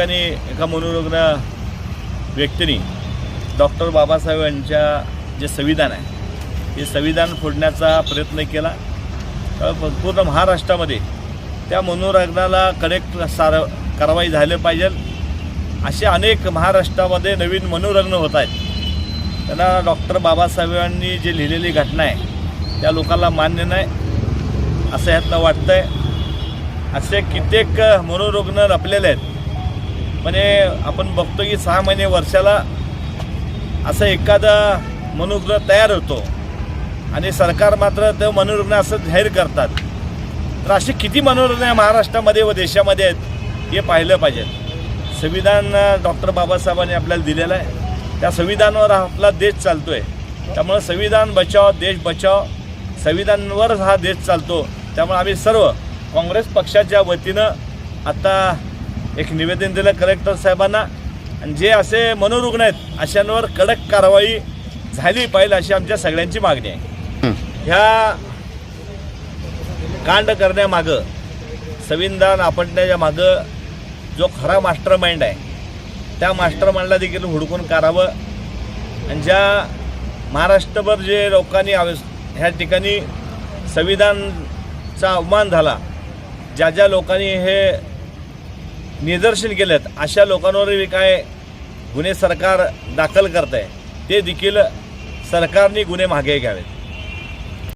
ठिकाणी एका मनोरुग्ण व्यक्तीने डॉक्टर बाबासाहेब यांच्या जे संविधान आहे ते संविधान फोडण्याचा प्रयत्न केला. पूर्ण महाराष्ट्रामध्ये त्या मनोरुग्णाला कडेक्ट सार कारवाई झाली पाहिजे. असे अनेक महाराष्ट्रामध्ये नवीन मनोरुग्ण होत आहेत. त्यांना डॉक्टर बाबासाहेबांनी जे लिहिलेली घटना आहे त्या लोकांना मान्य नाही असं ह्यातनं आहे असे कित्येक मनोरुग्ण लपलेले आहेत. म्हणजे आपण बघतो की सहा महिने वर्षाला असं एखादा मनोरुग्ण तयार होतो. आणि सरकार मात्र ते मनोरुग्ण असं जाहीर करतात. तर असे किती मनोरुग्ण आहे महाराष्ट्रामध्ये व देशामध्ये आहेत हे पाहिलं पाहिजे. संविधान डॉक्टर बाबासाहेबांनी आपल्याला दिलेलं आहे. त्या संविधानावर आपला देश चालतो आहे त्यामुळं संविधान बचाव देश बचाव संविधानवरच हा देश चालतो. त्यामुळे आम्ही सर्व काँग्रेस पक्षाच्या वतीनं आता एक निवेदन दिलं कलेक्टर साहेबांना. आणि जे असे मनोरुग्ण आहेत अशांवर कडक कारवाई झाली पाहिजे अशी आमच्या सगळ्यांची मागणी आहे. ह्या कांड करण्यामागं संविधान आपटण्याच्या मागं जो खरा मास्टर माइंड आहे त्या मास्टर माइंडला देखील हुडकून काढावं. आणि ज्या महाराष्ट्रभर जे लोकांनी ह्या ठिकाणी संविधानचा अवमान झाला ज्या ज्या लोकांनी हे निदर्शन केलेत. अशा लोकांवरही काय गुन्हे सरकार दाखल करत आहे ते देखील सरकारने गुन्हे मागे घ्यावेत.